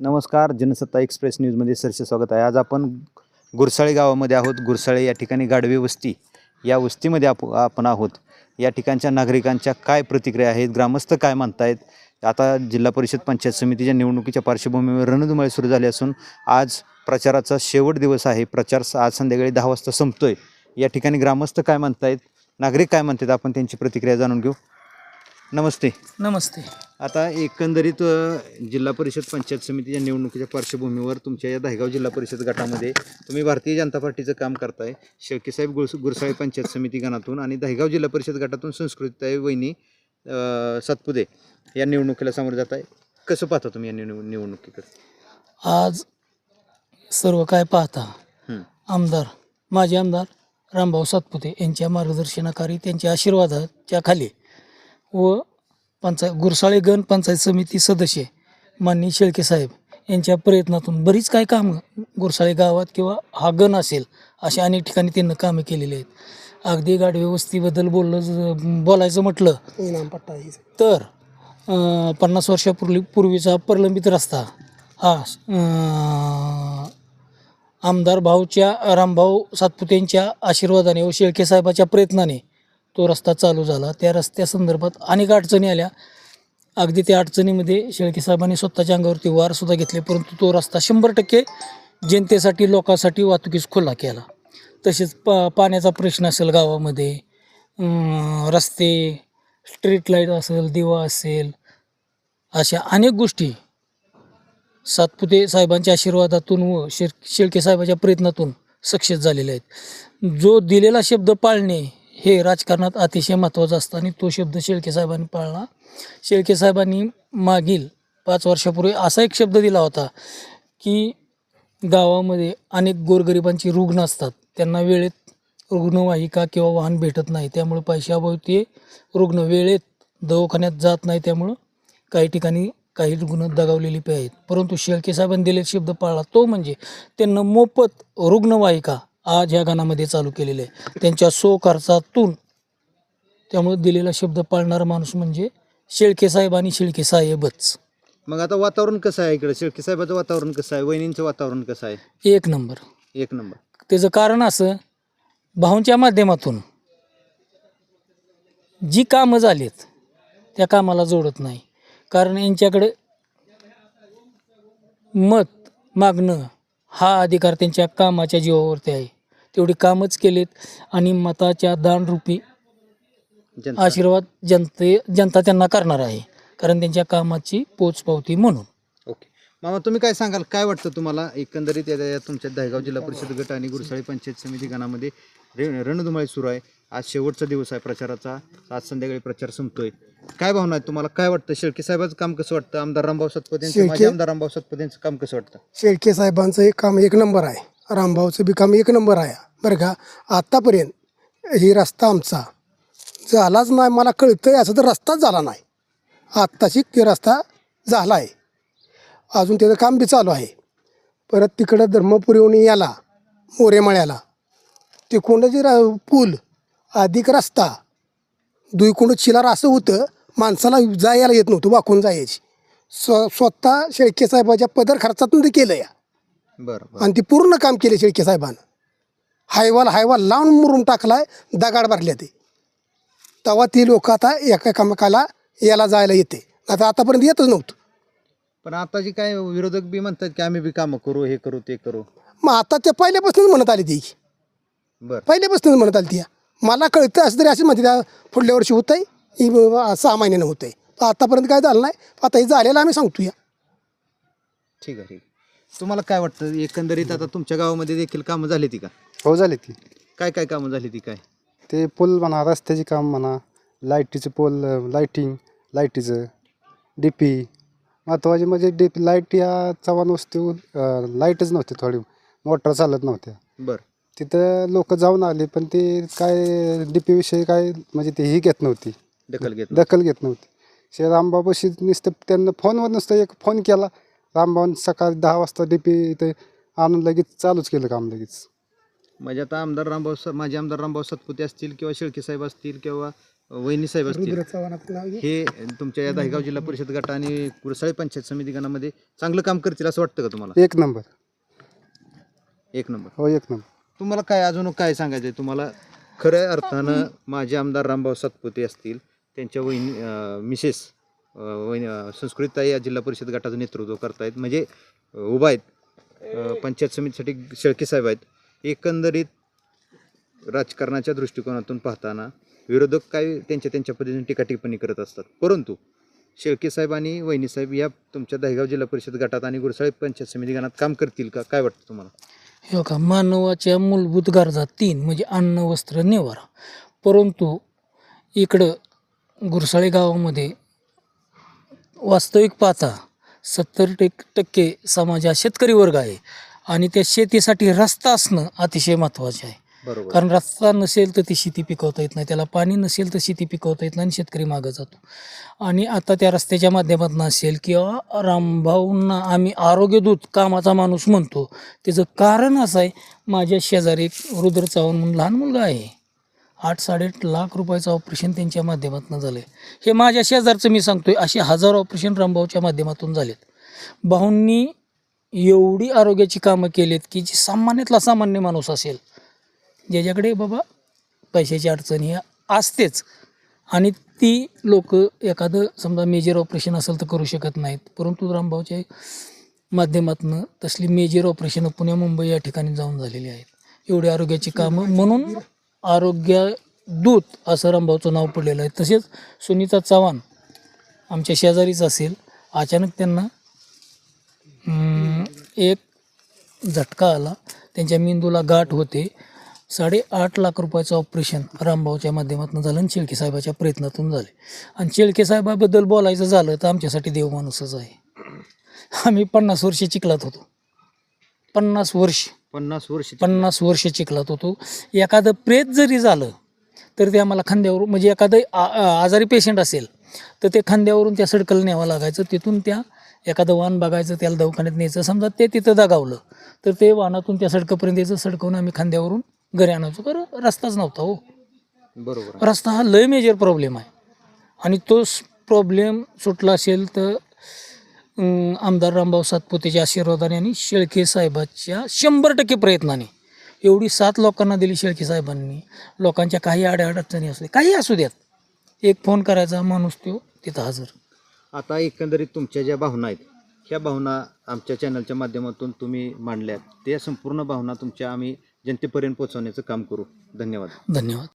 नमस्कार जनसत्ता एक्सप्रेस न्यूजमध्ये सरसे स्वागत आहे. आज आपण गुरसाळे गावामध्ये आहोत. गुरसाळे या ठिकाणी गाडवे वस्ती या वस्तीमध्ये आप आपण आहोत. या ठिकाणच्या नागरिकांच्या काय प्रतिक्रिया आहेत? ग्रामस्थ काय मानतायत आता जिल्हा परिषद पंचायत समितीच्या निवडणुकीच्या पार्श्वभूमीवर रणधुमाळी सुरू झाली असून आज प्रचाराचा शेवट दिवस आहे. प्रचार आज संध्याकाळी दहा वाजता संपतोय. या ठिकाणी ग्रामस्थ काय मानतायत नागरिक काय म्हणतात? आपण त्यांची प्रतिक्रिया जाणून घेऊ. नमस्ते. नमस्ते. आता एकंदरीत अ, जिल्हा परिषद पंचायत समितीच्या निवडणुकीच्या पार्श्वभूमीवर तुमच्या या दहेगाव जिल्हा परिषद गटामध्ये तुम्ही भारतीय जनता पार्टीचं काम करताय. शेळकेसाहेब गुरस गुरसाळे पंचायत समिती गणातून आणि दहेगाव जिल्हा परिषद गटातून संस्कृतीताई वहिनी अ, सातपुते या निवडणुकीला सामोरे जात आहे कसं पाहता तुम्ही या निवड निवडणुकीकडे? आज सर्व काय पाहता? हं. आमदार माजी आमदार रामभाऊ सातपुते यांच्या मार्गदर्शनाखाली त्यांच्या आशीर्वादाच्या खाली व पंचायत गुरसाळे गण पंचायत समिती सदस्य माननीय शेळके साहेब यांच्या प्रयत्नातून बरीच काय कामं गुरसाळे गावात किंवा हा गण असेल अशा अनेक ठिकाणी त्यांनी कामं केलेली आहेत. अगदी गाडवे वस्तीबद्दल बोललं ज- बोलायचं म्हटलं तर अं, पन्नास वर्षापूर्वी पूर्वीचा प्रलंबित रस्ता हा अं, आमदार भाऊच्या रामभाऊ सातपुतेंच्या आशीर्वादाने व शेळके साहेबाच्या प्रयत्नाने तो रस्ता चालू झाला. त्या रस्त्यासंदर्भात अनेक अडचणी आल्या. अगदी त्या अडचणीमध्ये शेळके साहेबांनी स्वतःच्या अंगावरती वारसुद्धा घेतले परंतु तो रस्ता शंभर टक्के जनतेसाठी लोकांसाठी वाहतुकीस खुला केला. तसेच पा पाण्याचा प्रश्न असेल गावामध्ये रस्ते स्ट्रीट लाइट असेल दिवा असेल अशा अनेक गोष्टी सातपुते साहेबांच्या आशीर्वादातून व शिर शेळके साहेबाच्या प्रयत्नातून सक्सेस झालेले आहेत. जो दिलेला शब्द पाळणे हे राजकारणात अतिशय महत्त्वाचं असतं आणि तो शब्द शेळके साहेबांनी पाळला. शेळके साहेबांनी मागील पाच वर्षापूर्वी असा एक शब्द दिला होता की गावामध्ये अनेक गोरगरिबांची रुग्ण असतात. त्यांना वेळेत रुग्णवाहिका किंवा वाहन भेटत नाही. त्यामुळे पैशाअभावी ते रुग्ण वेळेत दवाखान्यात जात नाही. त्यामुळं काही ठिकाणी काही रुग्ण दगावलेली पे आहेत. परंतु शेळके साहेबांनी दिलेला शब्द पाळला. तो म्हणजे त्यांना मोफत रुग्णवाहिका आज ह्या गाण्यामध्ये चालू केलेले आहे. त्यांच्या सो खर्चातून त्यामुळे दिलेला शब्द पाळणारा माणूस म्हणजे शेळके साहेब आणि शेळके साहेबच. मग आता वातावरण कसं आहे इकडे? शेळके साहेबाचं वातावरण कसं आहे? वहिनींचं वातावरण कसं आहे? एक नंबर. एक नंबर. त्याचं कारण असं भाऊंच्या माध्यमातून जी कामं झालीत त्या कामाला जोडत नाही. कारण यांच्याकडे मत मागणं हा अधिकार त्यांच्या कामाच्या जीवावरती आहे. तेवढी कामच केलीत आणि मताच्या दानरूपी आशीर्वाद जनते जनता त्यांना करणार आहे कारण त्यांच्या कामाची पोचपावती म्हणून. ओके. मामा तुम्ही काय सांगाल? काय वाटतं तुम्हाला? एकंदरीत या या तुमच्या दहेगाव जिल्हा परिषद गट आणि गुरसाळी पंचायत समिती गणामध्ये रे रणधुमाळी सुरू आहे. आज शेवटचा दिवस आहे प्रचाराचा. आज संध्याकाळी प्रचार संपतोय. काय भावना आहे तुम्हाला? काय वाटतं? शेळके साहेबाचं काम कसं वाटतं? आमदार रामभाऊ माजी शेळके- आमदार रामभाऊ सतपते यांचं काम कसं वाटतं? शेळके साहेबांचं एक काम एक नंबर आहे. रामभाऊचं बी काम एक नंबर आहे. बरं का? आत्तापर्यंत ही रस्ता आमचा झालाच नाही. मला कळतंय असं तर रस्ताच झाला नाही. आत्ताशी ते रस्ता झाला आहे. अजून त्याचं काम बी चालू आहे. परत तिकडं धर्मपुरीहून याला मोरेमाळ्याला ते जे रा पूल अधिक रस्ता. दुईकोंड चिलार असं होतं माणसाला जायला येत नव्हतं वाकून जायची. स्व स्वतः शेळके साहेबाच्या पदर खर्चातून ते केलं या. बरं आणि ते पूर्ण काम केले शेळके साहेबानं. हायवाल हायवाल लावून मुरुम टाकलाय दगाड भरले ते. तेव्हा ती लोक आता एका कामकाला याला जायला येते. आता आतापर्यंत येतच नव्हतं. पण आता जी काय विरोधक बी म्हणतात की आम्ही बी कामं करू हे करू ते करू. मग आता ते पहिल्यापासूनच म्हणत आली ती. बरं. पहिल्यापासूनच म्हणत आली ती. मला कळतं असं तरी अशी म्हणते पुढल्या वर्षी होत आहे सहा महिन्यानं होत आहे आतापर्यंत काय झालं नाही. आता हे झालेलं आम्ही सांगतो या ठीक आहे ठीक आहे. तुम्हाला काय वाटतं एकंदरीत आता तुमच्या गावामध्ये देखील कामं झाली ती का? हो झाली ती. काय काय कामं झाली ती काय? ते पूल म्हणा रस्त्याचे काम म्हणा लाईटीचं पोल लाईटिंग लाईटीचं डी पी महत्त्वाचे म्हणजे डी पी लाइट या चव्हाण वस्तू लाईटच नव्हती थोडी मोटर चालत नव्हत्या. बरं. तिथं लोक जाऊन आले पण ते काय डी पीविषयी काय म्हणजे ते ही घेत नव्हती. दखल घेत दखल घेत नव्हती. शे रामबाबाशी नुसतं त्यांना फोनवर नुसतं एक फोन केला रामबाबांनी सकाळी दहा वाजता डी पी इथे आणून लगेच चालूच केलं काम लगेच. म्हणजे आता आमदार रामभाऊ स- माजी आमदार रामभाऊ सातपुते असतील किंवा शेळके साहेब असतील किंवा वहिनी साहेब असतील. हे तुमच्या या दहेगाव जिल्हा परिषद गट आणि गुरसाळे पंचायत समिती गणामध्ये चांगलं काम करतील असं वाटतं का तुम्हाला? एक नंबर. एक नंबर. हो एक नंबर. तुम्हाला काय अजून काय सांगायचं आहे तुम्हाला खऱ्या अर्थानं माझे आमदार रामभाऊ सातपुते असतील त्यांच्या वहिनी अं, मिसेस संस्कृतताई या जिल्हा परिषद गटाचं नेतृत्व करतायत. म्हणजे उभा आहेत. पंचायत समितीसाठी शेळके साहेब आहेत. एकंदरीत राजकारणाच्या दृष्टिकोनातून पाहताना विरोधक काय त्यांच्या त्यांच्या पद्धतीने टीका टिप्पणी करत असतात? परंतु शेळके साहेब आणि वहिनी साहेब या तुमच्या दहेगाव जिल्हा परिषद गटात आणि गुरसाळी पंचायत समिती गणात काम करतील का? काय वाटतं तुम्हाला? हे का मानवाच्या मूलभूत गरजा तीन म्हणजे अन्न वस्त्र निवारा. परंतु इकडं गुरसाळे गावामध्ये वास्तविक पाहता सत्तर टेक टक्के समाज हा शेतकरी वर्ग आहे. आणि त्या शेतीसाठी रस्ता असणं अतिशय महत्त्वाचे आहे. बरोबर. कारण रस्ता नसेल तर ती शेती पिकवता येत नाही. त्याला पाणी नसेल तर शेती पिकवता येत नाही आणि शेतकरी मागं जातो. आणि आता त्या रस्त्याच्या माध्यमातून असेल किंवा रामभाऊंना आम्ही आरोग्यदूत कामाचा माणूस म्हणतो. त्याचं कारण असं आहे माझ्या शेजारी एक रुद्र चव्हाण म्हणून लहान मुलगा आहे. आठ साडेआठ लाख रुपयाचं ऑपरेशन त्यांच्या माध्यमातून झालं आहे हे माझ्या शेजारचं मी सांगतो आहे असे हजार ऑपरेशन रामभाऊच्या माध्यमातून झालेत. भाऊंनी एवढी आरोग्याची कामं केलीत की जी सामान्यातला सामान्य माणूस असेल ज्याच्याकडे बाबा पैशाची अडचण ही असतेच. आणि ती लोक एखादं समजा मेजर ऑपरेशन असेल तर करू शकत नाहीत. परंतु रामभाऊच्या माध्यमातून तसली मेजर ऑपरेशन पुणे मुंबई या ठिकाणी जाऊन झालेली आहेत. एवढी आरोग्याची कामं म्हणून आरोग्य दूत असं रामभाऊचं नाव पडलेलं आहे. तसेच सुनीता चव्हाण आमच्या शेजारीच असेल. अचानक त्यांना एक झटका आला. त्यांच्या मेंदूला गाठ होते. साडेआठ लाख रुपयाचं ऑपरेशन रामभाऊच्या माध्यमातून झालं आणि शेळके साहेबाच्या प्रयत्नातून झाले. आणि शेळके साहेबाबद्दल बोलायचं झालं तर आमच्यासाठी देवमाणूसच आहे. आम्ही पन्नास वर्षे चिखलात होतो. पन्नास वर्ष. पन्नास वर्ष पन्नास वर्ष चिखलात होतो. एखादं प्रेत जरी झालं तर ते आम्हाला खांद्यावर म्हणजे एखादं आजारी पेशंट असेल तर ते खांद्यावरून त्या सडकल न्यावं लागायचं. तिथून त्या एखादं वाहन बघायचं त्याला दवाखान्यात न्यायचं. समजा ते तिथं दगावलं तर ते वाहनातून त्या सडकपर्यंत यायचं. सडकवून आम्ही खांद्यावरून घरी आणायचो. कारण रस्ताच नव्हता हो. बरोबर. रस्ता हा लय मेजर प्रॉब्लेम आहे. आणि तो प्रॉब्लेम सुटला असेल तर आमदार रामभाऊ सातपुतेच्या आशीर्वादाने आणि शेळके साहेबाच्या शंभर टक्के प्रयत्नाने एवढी सात लोकांना दिली शेळके साहेबांनी. लोकांच्या काही अडचणी असू दे काही असू द्यात एक फोन करायचा माणूस तो तिथं हजर. आता एकंदरीत तुमच्या ज्या भावना आहेत ह्या भावना आमच्या चॅनलच्या माध्यमातून तुम्ही मांडल्यात. त्या संपूर्ण भावना तुमच्या आम्ही जनतेपर्यंत पोहोचवण्याचं काम करू. धन्यवाद. धन्यवाद.